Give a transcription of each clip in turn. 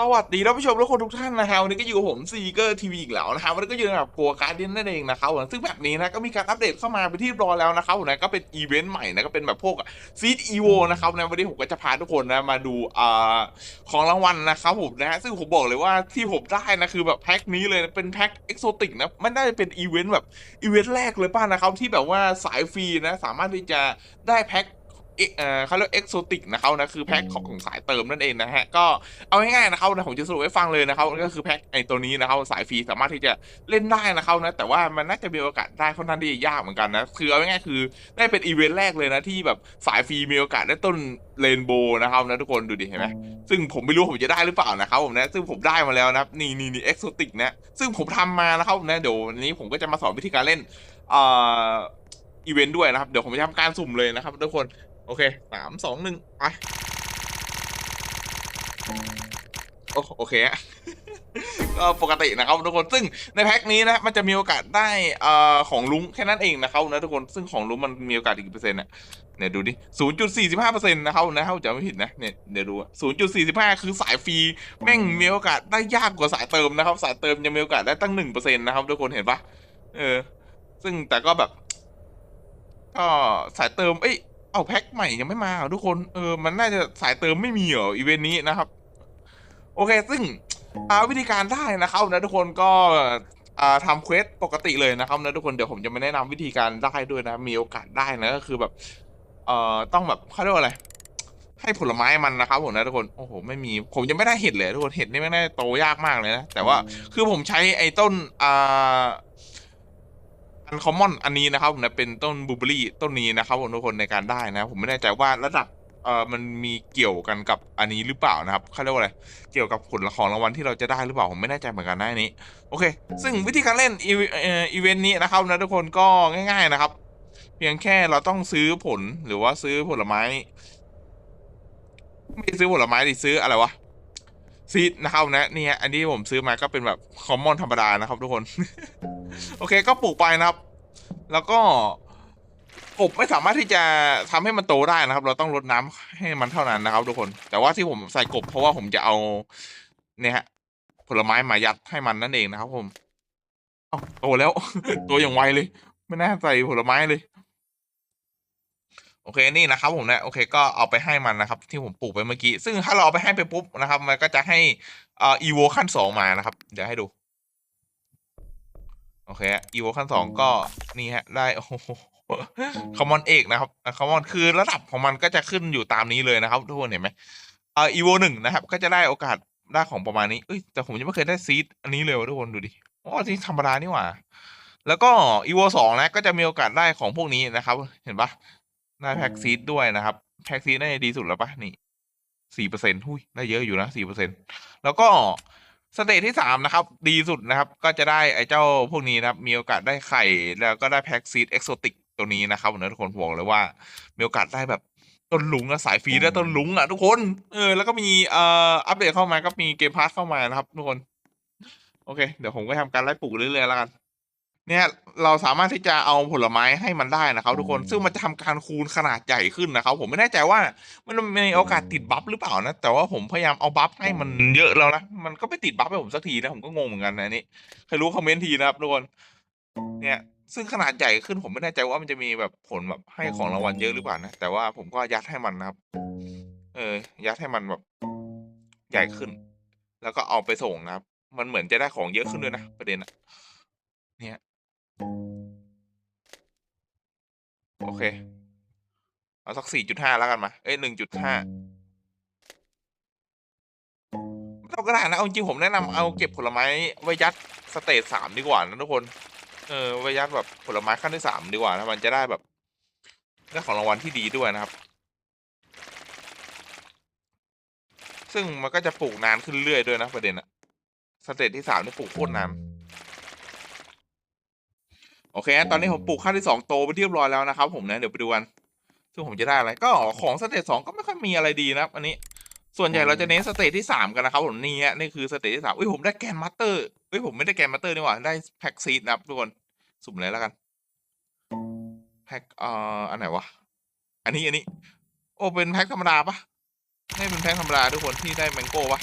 สวัสดีท่านผู้ชมและคนทุกท่านนะครับวันนี้ก็อยู่กับผมซีเกอร์ทีวีอีกแล้วนะครับวันนี้ก็อยู่กับกัวการ์เดียนนั่นเองนะครับซึ่งแบบนี้นะก็มีการอัปเดตเข้ามาเป็นที่เรียบร้อแล้วนะครับผมนะก็เป็นอีเวนต์ใหม่นะก็เป็นแบบพวกซีดอีโวนะครับในวันนี้ผมก็จะพาทุกคนนะมาดูอ่าของรางวัลนะครับผมนะซึ่งผมบอกเลยว่าที่ผมได้นะคือแบบแพ็คนี้เลยนะเป็นแพ็คเอกโซติกนะมันน่าจะเป็นอีเวนต์แบบอีเวนต์แรกเลยป่ะนะครับที่แบบว่าสายฟรีนะสามารถที่จะได้แพ็ค เอ่อเอ่อเขาเรียกเอ็กโซติกนะครับนะคือแพ็คของของสายเติมนั่นเองนะฮะก็เอาง่ายๆนะครับนะผมจะสรุปให้ฟังเลยนะครับก็คือแพ็คไอตัวนี้นะครับสายฟรีสามารถที่จะเล่นได้นะครับนะแต่ว่ามันน่าจะมีโอกาสได้ค่อนข้างที่จะยากเหมือนกันนะคือเอาง่ายๆคือได้เป็นอีเวนต์แรกเลยนะที่แบบสายฟรีมีโอกาสได้ต้นเรนโบว์นะครับนะทุกคนดูดิเห็นไหมซึ่งผมไม่รู้ผมจะได้หรือเปล่านะครับผมนะซึ่งผมได้มาแล้วนะครับนี่นี่นี่เอ็กโซติกนะซึ่งผมทำมานะครับนะเดี๋ยววันนี้ผมก็จะมาสอนวิธีการเล่นเอ่ออีเวนต์ด้วยนะครับเดี๋ยวผมจะทำการสุ่มเลยนะครับทุกคน โอเคสามสองหนึ่งไปโอโอเคฮะก็ปกตินะครับทุกคนซึ่งในแพ็คนี้นะมันจะมีโอกาสได้เอ่อของลุงแค่นั้นเองนะครับนะทุกคนซึ่งของลุงมันมีโอกาสอีกกี่เปอร์เซ็นต์เนี่ยเนี่ยดูดิศูนย์จุดสี่สิบห้าเปอร์เซ็นต์นะครับนะถ้าผมจำไม่ผิดนะเนี่ยเดี๋ยวดูศูนย์จุดสี่สิบห้าคือสายฟรีแม่งมีโอกาสได้ยากกว่าสายเติมนะครับสายเติมยังมีโอกาสได้ตั้งหนึ่งเปอร์เซ็นต์นะครับทุกคนเห็นปะเออ ซึ่งแต่ก็แบบก็สายเติมเอ้ย เอาแพ็คใหม่ยังไม่มาหรอทุกคน เออ มันน่าจะสายเติมไม่มีเหรออีเวนต์นี้นะครับ โอเค ซึ่งอาวิธีการได้นะครับนะทุกคนก็อาทำเควสปกติเลยนะครับนะทุกคนเดี๋ยวผมจะมาแนะนำวิธีการได้ด้วยนะ มีโอกาสได้นะก็คือแบบ เอ่อต้องแบบเขาเรียกว่าอะไร ให้ผลไม้มันนะครับผมนะทุกคนโอ้โหไม่มีผมยังไม่ได้เห็ดเลยทุกคนเห็ดนี่ไม่ได้โตยากมากเลยนะแต่ว่าคือผมใช้ไอ้ต้นอ่า อันคอมมอนอันนี้นะครับผมนะเป็นต้นบูเบอรี่ต้นนี้นะครับผมทุกคนในการได้นะผมไม่แน่ใจว่าระดับเอ่อมันมีเกี่ยวกันกับอันนี้หรือเปล่านะครับเขาเรียกว่าอะไร เกี่ยวกับผลของรางวัลที่เราจะได้หรือเปล่า ผมไม่แน่ใจเหมือนกันนะอันนี้ โอเค ซึ่งวิธีการเล่นอีเวเอ่ออีเวนต์นี้นะครับนะทุกคนก็ง่ายๆนะครับ เพียงแค่เราต้องซื้อผลหรือว่าซื้อผลไม้ ไม่ซื้อผลไม้ดิซื้ออะไรวะ ซีดนะครับนะนี่ฮะอันนี้ผมซื้อมาก็เป็นแบบคอมมอนธรรมดานะครับทุกคน โอเคก็ปลูกไปนะครับ แล้วก็กบไม่สามารถที่จะทำให้มันโตได้นะครับ เราต้องรดน้ำให้มันเท่านั้นนะครับ ทุกคน แต่ว่าที่ผมใส่กบเพราะว่าผมจะเอา เนี่ยฮะผลไม้มายัดให้มันนั่นเองนะครับ ผมเอาโตแล้วโตอย่างไวเลย ไม่น่าใส่ผลไม้เลย โอเคนี่นะครับผมนะโอเคก็เอาไปให้มันนะครับ ที่ผมปลูกไปเมื่อกี้ ซึ่งถ้าเราเอาไปให้ไปปุ๊บนะครับ มันก็จะให้อ่ออีโวขั้นสองมานะครับ เดี๋ยวให้ดู โอเคอีโวขั้นสองก็นี่ฮะ ได้โอ้โหคอมมอนเอกนะครับคอมมอนคือระดับของมันก็จะขึ้นอยู่ตามนี้เลยนะครับ ทุกคนเห็นไหมเอ่ออีโวหนึ่งนะครับ ก็จะได้โอกาสได้ของประมาณนี้เอ้ยแต่ผมยังไม่เคยได้ซีดอันนี้เลยทุกคนดูดิอ๋อที่ธรรมดานี่หว่าแล้วก็อีโวสองนะ ก็จะมีโอกาสได้ของพวกนี้นะครับ เห็นปะ ได้แพ็กซีดด้วยนะครับแพ็กซีดได้ดีสุดแล้วปะนี่สี่เปอร์เซ็นต์หุ้ยได้เยอะอยู่นะสี่เปอร์เซ็นต์แล้วก็สเตจที่สามนะครับ ดีสุดนะครับ ก็จะได้ไอ้เจ้าพวกนี้นะครับ มีโอกาสได้ไข่ แล้วก็ได้แพ็กซีดเอ็กโซติกตัวนี้นะครับผมนะทุกคนบอกเลยว่า มีโอกาสได้แบบต้นลุงอะสายฟรีได้ต้นลุงอะทุกคน เออ แล้วก็มีเอ่ออัปเดตเข้ามาก็มีเกมพาสเข้ามานะครับ ทุกคน โอเค เดี๋ยวผมก็ทำการไล่ปลูกเรื่อยๆแล้วกัน เนี่ยเราสามารถที่จะเอาผลไม้ให้มันได้นะครับทุกคนซึ่งมันจะทำการคูณขนาดใหญ่ขึ้นนะครับ ผมไม่แน่ใจว่ามันมีโอกาสติดบัฟหรือเปล่านะแต่ว่าผมพยายามเอาบัฟให้มันเยอะแล้วนะมันก็ไม่ติดบัฟให้ผมสักทีนะผมก็งงเหมือนกันนะอันนี้ใครรู้คอมเมนต์ทีนะครับทุกคนเนี่ยซึ่งขนาดใหญ่ขึ้นผมไม่แน่ใจว่ามันจะมีแบบผลแบบให้ของรางวัลเยอะหรือเปล่านะแต่ว่าผมก็ยัดให้มันนะครับ เออ ยัดให้มันแบบ ใหญ่ขึ้น แล้วก็เอาไปส่งนะครับ มันเหมือนจะได้ของเยอะขึ้นด้วยนะประเด็นอะเนี่ย โอเค เอาสักสี่จุดห้าแล้วกันมา เอ้ยหนึ่งจุดห้าเราก็ได้นะ เอาจริงผมแนะนำเอาเก็บผลไม้ไว้ยัดสเตจสามดีกว่านะทุกคน เออไว้ยัดแบบผลไม้ขั้นที่สามดีกว่านะ มันจะได้แบบได้ของรางวัลที่ดีด้วยนะครับ ซึ่งมันก็จะปลูกนานขึ้นเรื่อยด้วยนะประเด็นอะสเตจที่สามนี่ปลูกโคตรนาน โอเค ตอนนี้ผมปลูกขั้นที่สองโตไปเรียบร้อยแล้วนะครับ ผมนะเดี๋ยวไปดูกันซึ่งผมจะได้อะไรก็ของสเตจสองก็ไม่ค่อยมีอะไรดีนะครับ อันนี้ส่วนใหญ่เราจะเน้นสเตจที่สามกันนะครับผมนี่ฮะนี่คือสเตจที่สามอุ้ยผมได้แกนมาสเตอร์เอ้ยผมไม่ได้แกนมาสเตอร์นี่หว่าได้แพ็กซีดนะครับทุกคนสุ่มเลยแล้วกันแพ็กเอ่ออันไหนวะอันนี้อันนี้ โอ้เป็นแพ็กธรรมดาปะไม่เป็นแพ็กธรรมดาทุกคนที่ได้แมงโก้ปะ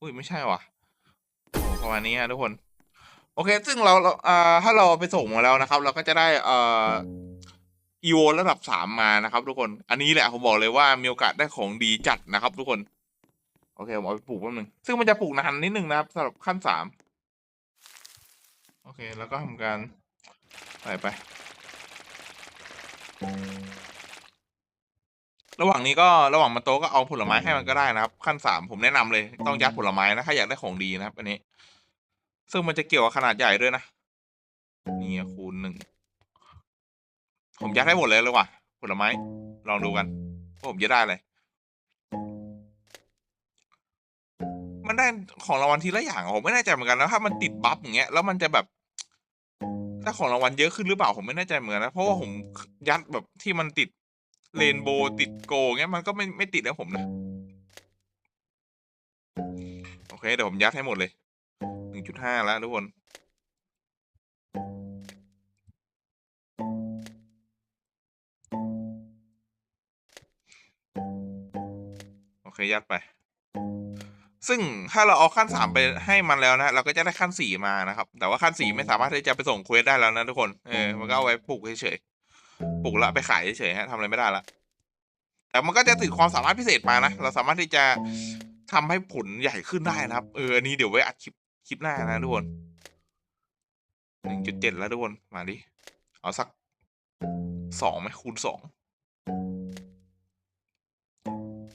อุ้ยไม่ใช่ว่ะโอ้ประมาณนี้ฮะทุกคนโอเค ซึ่งเราเราอ่าถ้าเราไปส่งมาแล้วนะครับ เราก็จะได้เอ่ออีโวระดับสามมานะครับทุกคน อันนี้แหละผมบอกเลยว่ามีโอกาสได้ของดีจัดนะครับทุกคน โอเคผมเอาไปปลูกแป๊บนึง ซึ่งมันจะปลูกนานนิดนึงนะครับสำหรับขั้นสามโอเค แล้วก็ทำการใส่ไป ระหว่างนี้ก็ระหว่างมันโตก็เอาผลไม้ให้มันก็ได้นะครับ ขั้นสามผมแนะนำเลย ต้องยัดผลไม้นะถ้าอยากได้ของดีนะครับ อันนี้ ซึ่งมันจะเกี่ยวกับขนาดใหญ่ด้วยนะ นี่คูณหนึ่ง ผมยัดให้หมดเลยเลยว่ะผลไม้ ลองดูกันว่าผมจะได้อะไร มันได้ของรางวัลทีละอย่างผมไม่แน่ใจเหมือนกันนะถ้ามันติดบัฟอย่างเงี้ยแล้วมันจะแบบได้ของรางวัลเยอะขึ้นหรือเปล่าผมไม่แน่ใจเหมือนกันนะเพราะว่าผมยัดแบบที่มันติดเรนโบว์ติดโกเงี้ยมันก็ไม่ไม่ติดนะผมนะ โอเคเดี๋ยวผมยัดให้หมดเลย นึ่งจุดห้าแล้วทุกคน โอเค ยัดไป ซึ่งถ้าเราเอาขั้นสามไปให้มันแล้วนะ เราก็จะได้ขั้นสี่มานะครับ แต่ว่าขั้นสี่ไม่สามารถที่จะไปส่งเควสได้แล้วนะทุกคน เออ มันก็เอาไว้ปลูกเฉยๆ ปลูกแล้วไปขายเฉยๆฮะทำอะไรไม่ได้ละ แต่มันก็จะติดความสามารถพิเศษมานะ เราสามารถที่จะทำให้ผลใหญ่ขึ้นได้นะครับ เออ อันนี้เดี๋ยวไว้อัดคลิป คลิปหน้านะทุกคนหนึ่งจุดเจ็ดแล้วทุกคน มาดิ เอาสักสองไหมคูณสอง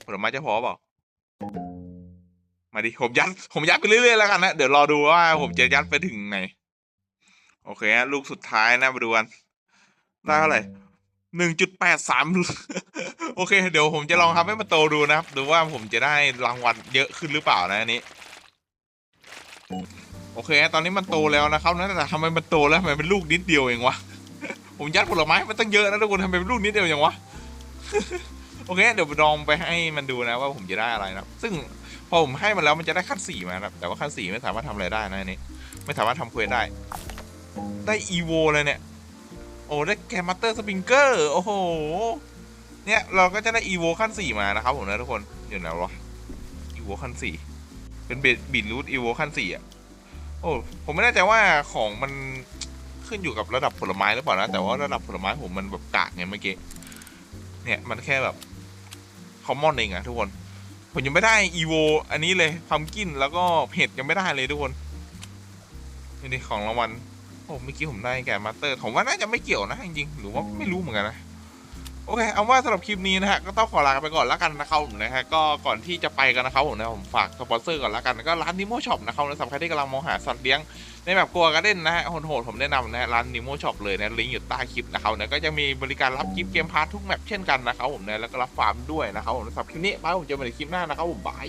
ผลไม้จะพอเปล่ามาดิ ผมยัด ผมยัดไปเรื่อยๆแล้วกันนะ เดี๋ยวรอดูว่าผมจะยัดไปถึงไหน โอเคฮะลูกสุดท้ายนะมาดูกัน ได้เท่าไหร่หนึ่งจุดแปดสามโอเค เดี๋ยวผมจะลองทำให้มันโตดูนะครับ ดูว่าผมจะได้รางวัลเยอะขึ้นหรือเปล่านะอันนี้ โอเค ตอนนี้มันโตแล้วนะครับนะแต่ทำไมมันโตแล้วทำไมเป็นลูกนิดเดียวเองวะ ผมยัดผลไม้มันตั้งเยอะนะทุกคนทำไมเป็นลูกนิดเดียวอย่างวะ โอเค เดี๋ยวลองไปให้มันดูนะว่าผมจะได้อะไรนะครับซึ่งพอผมให้มันแล้วมันจะได้ขั้นสี่มาครับ แต่ว่าขั้นสี่ไม่สามารถทำอะไรได้นะนนี้ไม่สามารถทำเควสได้ ได้อีโวเลยเนี่ย โอ้ได้แกมมาสเตอร์สปริงเกอร์ โอ้โห เนี่ยเราก็จะได้อีโวขั้นสี่มานะครับผมนะทุกคน อยู่ไหนวะ อีโวขั้นสี่ เป็นเบดบิดรูทอีโวขั้นสี่อะ โอ้ ผมไม่แน่ใจว่าของมันขึ้นอยู่กับระดับผลไม้หรือเปล่านะ แต่ว่าระดับผลไม้ผมมันแบบกากไงเมื่อกี้ เนี่ยมันแค่แบบคอมมอนเองอะทุกคน ผมยังไม่ได้อีโวอันนี้เลยพัมกินแล้วก็เห็ดยังไม่ได้เลยทุกคนนี่ดิของรางวัล โอ้เมื่อกี้ผมได้แกมาสเตอร์ ผมว่าน่าจะไม่เกี่ยวนะจริงๆหรือว่าไม่รู้เหมือนกันนะ โอเคเอาว่าสำหรับคลิปนี้นะฮะก็ต้องขอลาไปก่อนแล้วกันนะครับผมนะฮะก็ก่อนที่จะไปกันนะครับผมนะผมฝากสปอนเซอร์ก่อนแล้วกันก็ร้านนิโมช็อปนะครับสำหรับใครที่กำลังมองหาสัตว์เลี้ยงในแบบกลัวการเด้นนะฮะโหดๆผมแนะนำนะฮะร้านนิโมช็อปเลยนะลิงก์อยู่ใต้คลิปนะครับนะก็จะมีบริการรับกิฟต์เกมพาร์ททุกแมปเช่นกันนะครับผมนะแล้วก็รับฟาร์มด้วยนะครับผมสำหรับคลิปนี้ไปผมเจอกันในคลิปหน้านะครับผมบาย